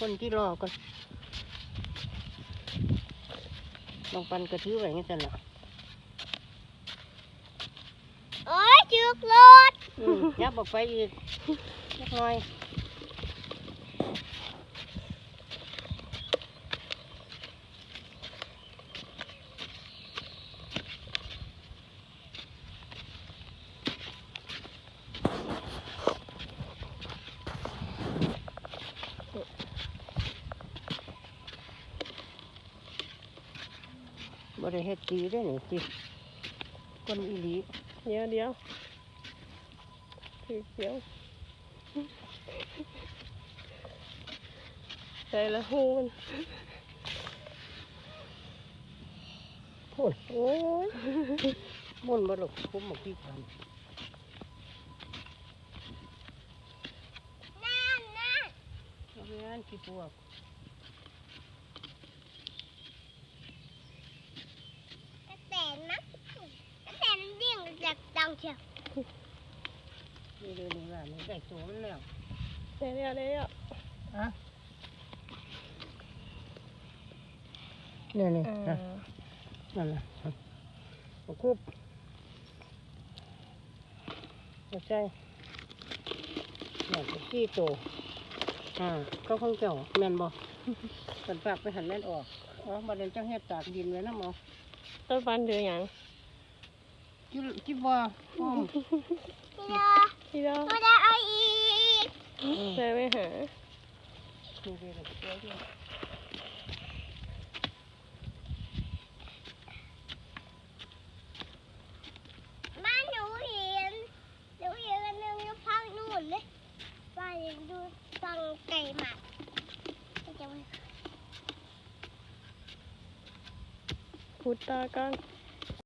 คนที่รอก่อนลองปันกระทือไว้งั้นจันละโอ้ยจึกรถอืมยับออกไปอีกนิดหน่อย บริเฮ็ดตีได้หนิตีคนอีหลีเดี๋ยวเดี๋ยวถือเดี๋ยวใส่ละหูมันพูดโอ้ยมุ่นบ่หลกคุ้มหมกพี่กันนั่นนั่นเอาไปอ่านกี่พวก กระแตนนะกระแตนมันวิ่งจากดัง เชียวนี่เดี๋ยวนี้ว่ามันได้ตัวมันแล้วเดี๋ยวเดี๋ยวเดี๋ยวอะนี่นี่อ่าฮะนั่นแหละบกคุบไม่ใช่หนักขี้โตอ่าก็คงเจ้าแม่นบ่กันฝากไปหันแม่นออกอ๋อบัดนี้เจ้าเฮ็ดตากดินไว้นำเอาต้นฟันถือหยัง จิจิบ่อ้อมพี่ดาพี่ดอกพี่ดาเอาอีกใส่ไปหานี่เด้อเดี๋ยวเดี๋ยวบ้านหนูเห็นหนูเห็นอันหนึงอยู่พังนู่นเลยบ้านยังดูฟังไก่หมักจะไป พุดตากันฮ